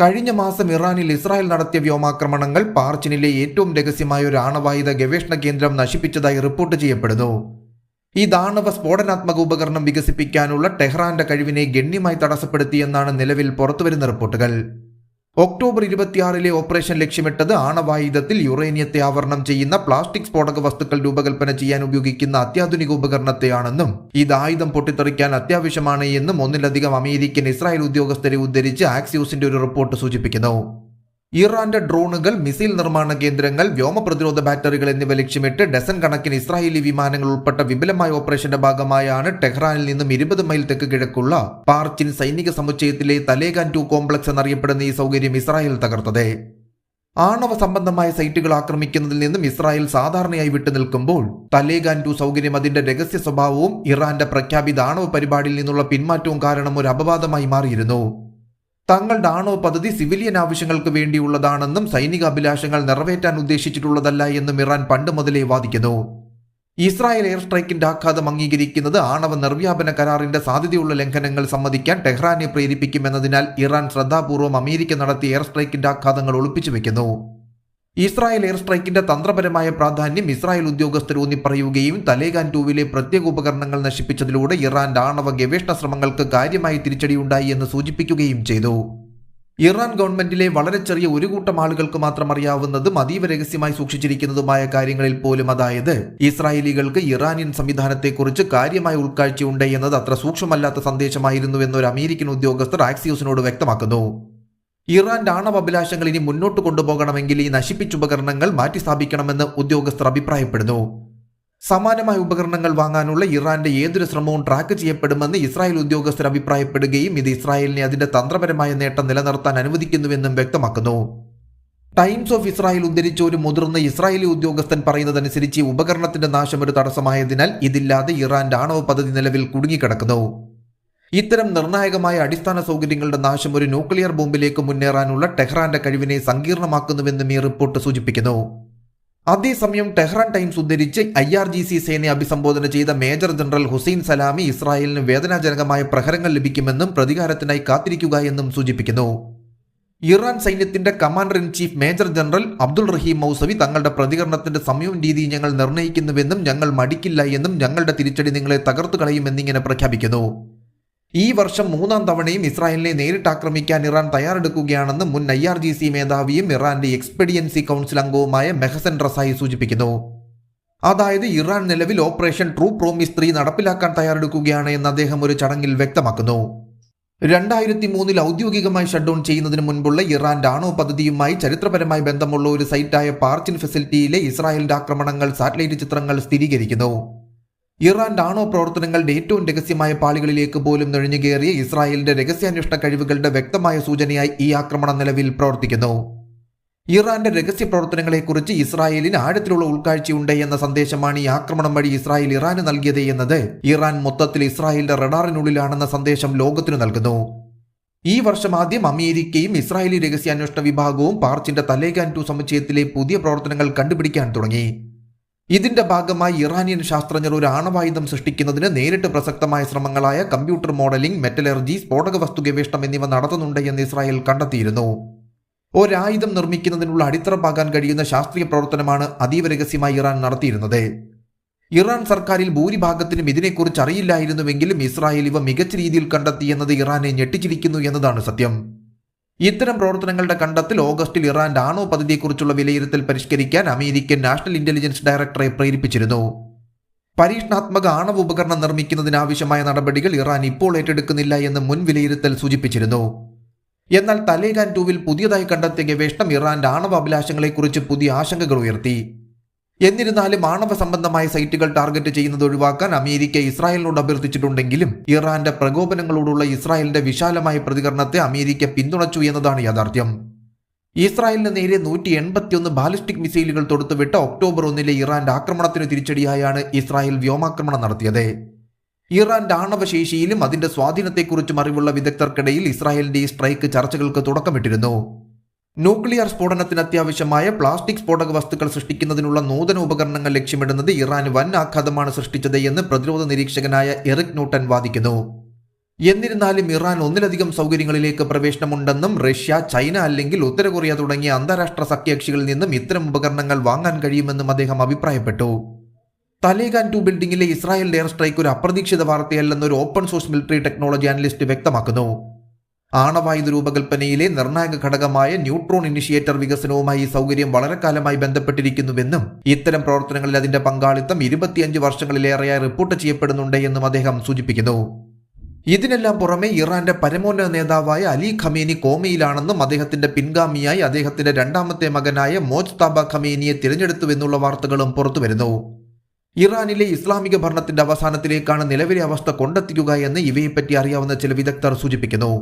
കഴിഞ്ഞ മാസം ഇറാനിൽ ഇസ്രായേൽ നടത്തിയ വ്യോമാക്രമണങ്ങൾ പാർച്ചിനിലെ ഏറ്റവും രഹസ്യമായ ഒരു ആണവായുധ ഗവേഷണ കേന്ദ്രം നശിപ്പിച്ചതായി റിപ്പോർട്ട് ചെയ്യപ്പെടുന്നു. ഈ ദാണവ സ്ഫോടനാത്മക ഉപകരണം വികസിപ്പിക്കാനുള്ള ടെഹ്റാന്റെ കഴിവിനെ ഗണ്യമായി തടസ്സപ്പെടുത്തിയെന്നാണ് നിലവിൽ പുറത്തുവരുന്ന റിപ്പോർട്ടുകൾ. ഒക്ടോബർ ഇരുപത്തിയാറിലെ ഓപ്പറേഷൻ ലക്ഷ്യമിട്ടത് ആണവായുധത്തിൽ യുറേനിയത്തെ ആവരണം ചെയ്യുന്ന പ്ലാസ്റ്റിക് സ്ഫോടക വസ്തുക്കൾ രൂപകൽപ്പന ചെയ്യാൻ ഉപയോഗിക്കുന്ന അത്യാധുനിക ഉപകരണത്തെയാണെന്നും ഇത് ആയുധം പൊട്ടിത്തെറിക്കാൻ അത്യാവശ്യമാണ് എന്നും ഒന്നിലധികം അമേരിക്കൻ ഇസ്രായേൽ ഉദ്യോഗസ്ഥരെ ഉദ്ധരിച്ച് ആക്സിയോസിന്റെ ഒരു റിപ്പോർട്ട് സൂചിപ്പിക്കുന്നു. ഇറാന്റെ ഡ്രോണുകൾ മിസൈൽ നിർമ്മാണ കേന്ദ്രങ്ങൾ വ്യോമ പ്രതിരോധ ബാറ്ററികൾ എന്നിവ ലക്ഷ്യമിട്ട് ഡസൻ കണക്കിന് ഇസ്രായേലി വിമാനങ്ങൾ ഉൾപ്പെട്ട വിപുലമായ ഓപ്പറേഷന്റെ ഭാഗമായാണ് ടെഹ്റാനിൽ നിന്നും ഇരുപത് മൈൽ തെക്ക് കിഴക്കുള്ള പാർച്ചിൻ സൈനിക സമുച്ചയത്തിലെ തലേഗാൻ ടു കോംപ്ലക്സ് എന്നറിയപ്പെടുന്ന ഈ സൗകര്യം ഇസ്രായേൽ തകർത്തത്. ആണവ സംബന്ധമായ സൈറ്റുകൾ ആക്രമിക്കുന്നതിൽ നിന്നും ഇസ്രായേൽ സാധാരണയായി വിട്ടുനിൽക്കുമ്പോൾ തലേഗാൻ ടു സൗകര്യം അതിന്റെ രഹസ്യ സ്വഭാവവും ഇറാന്റെ പ്രഖ്യാപിത ആണവ പരിപാടിയിൽ നിന്നുള്ള പിന്മാറ്റവും കാരണം ഒരു അപവാദമായി മാറിയിരുന്നു. തങ്ങളുടെ ആണവ പദ്ധതി സിവിലിയൻ ആവശ്യങ്ങൾക്ക് വേണ്ടിയുള്ളതാണെന്നും സൈനിക അഭിലാഷങ്ങൾ നിറവേറ്റാൻ ഉദ്ദേശിച്ചിട്ടുള്ളതല്ല എന്നും ഇറാൻ പണ്ട് മുതലേ വാദിക്കുന്നു. ഇസ്രായേൽ എയർ സ്ട്രൈക്കിന്റെ ആഘാതം അംഗീകരിക്കുന്നത് ആണവ നിർവ്യാപന കരാറിന്റെ സാധ്യതയുള്ള ലംഘനങ്ങൾ സമ്മതിക്കാൻ ടെഹ്റാനെ പ്രേരിപ്പിക്കുമെന്നതിനാൽ ഇറാൻ ശ്രദ്ധാപൂർവം അമേരിക്ക നടത്തിയ എയർ സ്ട്രൈക്കിന്റെ ആഘാതങ്ങൾ ഒളിപ്പിച്ചു വെക്കുന്നു. ഇസ്രായേൽ എയർ സ്ട്രൈക്കിന്റെ തന്ത്രപരമായ പ്രാധാന്യം ഇസ്രായേൽ ഉദ്യോഗസ്ഥർ ഊന്നി പറയുകയും തലേഗാൻ ടൂവിലെ പ്രത്യേക ഉപകരണങ്ങൾ നശിപ്പിച്ചതിലൂടെ ഇറാന്റെ ആണവ ഗവേഷണ ശ്രമങ്ങൾക്ക് കാര്യമായി തിരിച്ചടിയുണ്ടായി എന്ന് സൂചിപ്പിക്കുകയും ചെയ്തു. ഇറാൻ ഗവൺമെന്റിലെ വളരെ ചെറിയ ഒരു കൂട്ടം ആളുകൾക്ക് മാത്രം അറിയാവുന്നതും അതീവ രഹസ്യമായി സൂക്ഷിച്ചിരിക്കുന്നതുമായ കാര്യങ്ങളിൽ പോലും അതായത് ഇസ്രായേലികൾക്ക് ഇറാനിയൻ സംവിധാനത്തെക്കുറിച്ച് കാര്യമായ ഉൾക്കാഴ്ചയുണ്ട് എന്നത് അത്ര സൂക്ഷ്മമല്ലാത്ത സന്ദേശമായിരുന്നു എന്നൊരു അമേരിക്കൻ ഉദ്യോഗസ്ഥർ ആക്സിയോസിനോട് വ്യക്തമാക്കുന്നു. ഇറാന്റെ ആണവ അഭിലാഷങ്ങൾ ഇനി മുന്നോട്ട് കൊണ്ടുപോകണമെങ്കിൽ ഈ നശിപ്പിച്ച ഉപകരണങ്ങൾ മാറ്റിസ്ഥാപിക്കണമെന്ന് ഉദ്യോഗസ്ഥർ അഭിപ്രായപ്പെടുന്നു. സമാനമായ ഉപകരണങ്ങൾ വാങ്ങാനുള്ള ഇറാന്റെ ഏതൊരു ശ്രമവും ട്രാക്ക് ചെയ്യപ്പെടുമെന്ന് ഇസ്രായേൽ ഉദ്യോഗസ്ഥർ അഭിപ്രായപ്പെടുകയും ഇത് ഇസ്രായേലിനെ അതിന്റെ തന്ത്രപരമായ നേട്ടം നിലനിർത്താൻ അനുവദിക്കുന്നുവെന്നും വ്യക്തമാക്കുന്നു. ടൈംസ് ഓഫ് ഇസ്രായേൽ ഉദ്ധരിച്ച ഒരു മുതിർന്ന ഇസ്രായേലി ഉദ്യോഗസ്ഥൻ പറയുന്നതനുസരിച്ച് ഉപകരണത്തിന്റെ നാശം ഒരു തടസ്സമായതിനാൽ ഇതില്ലാതെ ഇറാന്റെ ആണവ പദ്ധതി നിലവിൽ കുടുങ്ങിക്കിടക്കുന്നു. ഇത്തരം നിർണായകമായ അടിസ്ഥാന സൗകര്യങ്ങളുടെ നാശം ഒരു ന്യൂക്ലിയർ ബോംബിലേക്ക് മുന്നേറാനുള്ള ടെഹ്റാന്റെ കഴിവിനെ സങ്കീർണമാക്കുന്നുവെന്നും ഈ റിപ്പോർട്ട് സൂചിപ്പിക്കുന്നു. അതേസമയം ടെഹ്റാൻ ടൈംസ് ഉദ്ധരിച്ച് ഐ ആർ ജി സി സേനയെ അഭിസംബോധന ചെയ്ത മേജർ ജനറൽ ഹുസൈൻ സലാമി ഇസ്രായേലിന് വേദനാജനകമായ പ്രഹരങ്ങൾ ലഭിക്കുമെന്നും പ്രതികാരത്തിനായി കാത്തിരിക്കുക എന്നും സൂചിപ്പിക്കുന്നു. ഇറാൻ സൈന്യത്തിന്റെ commander in chief major general Abdul Rahim Mousavi തങ്ങളുടെ പ്രതികരണത്തിന്റെ സമയവും രീതി ഞങ്ങൾ നിർണയിക്കുന്നുവെന്നും ഞങ്ങൾ മടിക്കില്ല എന്നും ഞങ്ങളുടെ തിരിച്ചടി നിങ്ങളെ തകർത്തു കളയുമെന്നിങ്ങനെ പ്രഖ്യാപിക്കുന്നു. ഈ വർഷം മൂന്നാം തവണയും ഇസ്രായേലിനെ നേരിട്ട് ആക്രമിക്കാൻ ഇറാൻ തയ്യാറെടുക്കുകയാണെന്ന് മുൻ ഐ ആർ ജി സി മേധാവിയും ഇറാന്റെ എക്സ്പെഡിയൻസി കൗൺസിൽ അംഗവുമായ മെഹസൻ റസായി സൂചിപ്പിക്കുന്നു. അതായത് ഇറാൻ നിലവിൽ ഓപ്പറേഷൻ ട്രൂ പ്രോമിസ് ത്രീ നടപ്പിലാക്കാൻ തയ്യാറെടുക്കുകയാണ് എന്ന് അദ്ദേഹം ഒരു ചടങ്ങിൽ വ്യക്തമാക്കുന്നു. രണ്ടായിരത്തി മൂന്നിൽ ഔദ്യോഗികമായി ഷട്ട് ചെയ്യുന്നതിന് മുൻപുള്ള ഇറാന്റെ ആണോ പദ്ധതിയുമായി ചരിത്രപരമായി ബന്ധമുള്ള ഒരു സൈറ്റായ പാർച്ചിൻ ഫെസിലിറ്റിയിലെ ഇസ്രായേലിന്റെ ആക്രമണങ്ങൾ സാറ്റലൈറ്റ് ചിത്രങ്ങൾ സ്ഥിരീകരിക്കുന്നു. ഇറാന്റെ ആണോ പ്രവർത്തനങ്ങളുടെ ഏറ്റവും രഹസ്യമായ പാളികളിലേക്ക് പോലും നുഴഞ്ഞുകയറിയ ഇസ്രായേലിന്റെ രഹസ്യാന്വേഷണ കഴിവുകളുടെ വ്യക്തമായ സൂചനയായി ഈ ആക്രമണം നിലവിൽ പ്രവർത്തിക്കുന്നു. ഇറാന്റെ രഹസ്യ പ്രവർത്തനങ്ങളെക്കുറിച്ച് ഇസ്രായേലിന് ആഴത്തിലുള്ള ഉൾക്കാഴ്ചയുണ്ട് എന്ന സന്ദേശമാണ് ഈ ആക്രമണം വഴി ഇസ്രായേൽ ഇറാന് നൽകിയത് എന്നത് ഇറാൻ മൊത്തത്തിൽ ഇസ്രായേലിന്റെ റഡാറിനുള്ളിലാണെന്ന സന്ദേശം ലോകത്തിനു നൽകുന്നു. ഈ വർഷം ആദ്യം അമേരിക്കയും ഇസ്രായേലി രഹസ്യാന്വേഷണ വിഭാഗവും പാർച്ചിന്റെ തലേഗാൻ ടു സമുച്ചയത്തിലെ പുതിയ പ്രവർത്തനങ്ങൾ കണ്ടുപിടിക്കാൻ തുടങ്ങി. ഇതിന്റെ ഭാഗമായി ഇറാനിയൻ ശാസ്ത്രജ്ഞർ ഒരു ആണവായുധം സൃഷ്ടിക്കുന്നതിന് നേരിട്ട് പ്രസക്തമായ ശ്രമങ്ങളായ കമ്പ്യൂട്ടർ മോഡലിംഗ് മെറ്റലർജി സ്ഫോടക വസ്തു ഗവേഷണം എന്നിവ നടത്തുന്നുണ്ട് എന്ന് ഇസ്രായേൽ കണ്ടെത്തിയിരുന്നു. ഒരായുധം നിർമ്മിക്കുന്നതിനുള്ള അടിത്തറപ്പാകാൻ കഴിയുന്ന ശാസ്ത്രീയ പ്രവർത്തനമാണ് അതീവ രഹസ്യമായി ഇറാൻ നടത്തിയിരുന്നത്. ഇറാൻ സർക്കാരിൽ ഭൂരിഭാഗത്തിനും ഇതിനെക്കുറിച്ച് അറിയില്ലായിരുന്നുവെങ്കിലും ഇസ്രായേൽ ഇവ മികച്ച രീതിയിൽ കണ്ടെത്തിയെന്നത് ഇറാനെ ഞെട്ടിച്ചിരിക്കുന്നു എന്നതാണ് സത്യം. ഇത്തരം പ്രവർത്തനങ്ങളുടെ കണ്ടെത്തൽ ഓഗസ്റ്റിൽ ഇറാന്റെ ആണോ പദ്ധതിയെക്കുറിച്ചുള്ള വിലയിരുത്തൽ പരിഷ്കരിക്കാൻ അമേരിക്കൻ നാഷണൽ ഇന്റലിജൻസ് ഡയറക്ടറെ പ്രേരിപ്പിച്ചിരുന്നു. പരീക്ഷണാത്മക ആണവ ഉപകരണം നിർമ്മിക്കുന്നതിനാവശ്യമായ നടപടികൾ ഇറാൻ ഇപ്പോൾ ഏറ്റെടുക്കുന്നില്ല എന്ന് മുൻ വിലയിരുത്തൽ സൂചിപ്പിച്ചിരുന്നു. എന്നാൽ തലേഗാൻ ടൂവിൽ പുതിയതായി കണ്ടെത്തിയ ഗവേഷണം ഇറാന്റെ ആണവ അഭിലാഷങ്ങളെക്കുറിച്ച് പുതിയ ആശങ്കകൾ ഉയർത്തി. എന്നിരുന്നാലും ആണവ സംബന്ധമായ സൈറ്റുകൾ ടാർഗറ്റ് ചെയ്യുന്നത് ഒഴിവാക്കാൻ അമേരിക്ക ഇസ്രായേലിനോട് അഭ്യർത്ഥിച്ചിട്ടുണ്ടെങ്കിലും ഇറാന്റെ പ്രകോപനങ്ങളോടുള്ള ഇസ്രായേലിന്റെ വിശാലമായ പ്രതികരണത്തെ അമേരിക്ക പിന്തുണച്ചു എന്നതാണ് യാഥാർത്ഥ്യം. ഇസ്രായേലിന് നേരെ നൂറ്റി എൺപത്തിയൊന്ന് ബാലിസ്റ്റിക് മിസൈലുകൾ തൊടുത്തുവിട്ട ഒക്ടോബർ ഒന്നിലെ ഇറാന്റെ ആക്രമണത്തിന് തിരിച്ചടിയായാണ് ഇസ്രായേൽ വ്യോമാക്രമണം നടത്തിയത്. ഇറാന്റെ ആണവശേഷിയിലും അതിന്റെ സ്വാധീനത്തെക്കുറിച്ചും അറിവുള്ള വിദഗ്ധർക്കിടയിൽ ഇസ്രായേലിന്റെ ഈ സ്ട്രൈക്ക് ചർച്ചകൾക്ക് തുടക്കമിട്ടിരുന്നു. ന്യൂക്ലിയർ സ്ഫോടനത്തിന് അത്യാവശ്യമായ പ്ലാസ്റ്റിക് സ്ഫോടക വസ്തുക്കൾ സൃഷ്ടിക്കുന്നതിനുള്ള നൂതന ഉപകരണങ്ങൾ ലക്ഷ്യമിടുന്നത് ഇറാൻ വൻ ആഘാതമാണ് സൃഷ്ടിച്ചത് എന്ന് പ്രതിരോധ നിരീക്ഷകനായ എറിക് ന്യൂട്ടൺ വാദിക്കുന്നു. എന്നിരുന്നാലും ഇറാൻ ഒന്നിലധികം സൗകര്യങ്ങളിലേക്ക് പ്രവേശനമുണ്ടെന്നും റഷ്യ ചൈന അല്ലെങ്കിൽ ഉത്തര കൊറിയ തുടങ്ങിയ അന്താരാഷ്ട്ര സഖ്യകക്ഷികളിൽ നിന്നും ഇത്തരം ഉപകരണങ്ങൾ വാങ്ങാൻ കഴിയുമെന്നും അദ്ദേഹം അഭിപ്രായപ്പെട്ടു. തലേഗാൻ ടു ബിൽഡിംഗിലെ ഇസ്രായേൽ എയർ സ്ട്രൈക്ക് ഒരു അപ്രതീക്ഷിത വാർത്തയല്ലെന്ന് ഒരു open source military technology analyst വ്യക്തമാക്കുന്നു. ആണവായുധ രൂപകൽപ്പനയിലെ നിർണായക ഘടകമായ ന്യൂട്രോൺ ഇനിഷ്യേറ്റർ വികസനവുമായി ഈ സൗകര്യം വളരെ കാലമായി ബന്ധപ്പെട്ടിരിക്കുന്നുവെന്നും ഇത്തരം പ്രവർത്തനങ്ങളിൽ അതിന്റെ പങ്കാളിത്തം ഇരുപത്തിയഞ്ച് വർഷങ്ങളിലേറെയായി റിപ്പോർട്ട് ചെയ്യപ്പെടുന്നുണ്ട് എന്നും അദ്ദേഹം സൂചിപ്പിക്കുന്നു. ഇതിനെല്ലാം പുറമെ ഇറാന്റെ പരമോന്നത നേതാവായ അലി ഖമീനി കോമയിലാണെന്നും അദ്ദേഹത്തിന്റെ പിൻഗാമിയായി അദ്ദേഹത്തിന്റെ രണ്ടാമത്തെ മകനായ മോജ്താബ ഖമീനിയെ തിരഞ്ഞെടുത്തുവെന്നുള്ള വാർത്തകളും പുറത്തുവരുന്നു. ഇറാനിലെ ഇസ്ലാമിക ഭരണത്തിന്റെ അവസാനത്തിലേക്കാണ് നിലവിലെ അവസ്ഥ കൊണ്ടെത്തിക്കുക എന്ന് ഇവയെപ്പറ്റി അറിയാവുന്ന ചില വിദഗ്ധർ സൂചിപ്പിക്കുന്നു.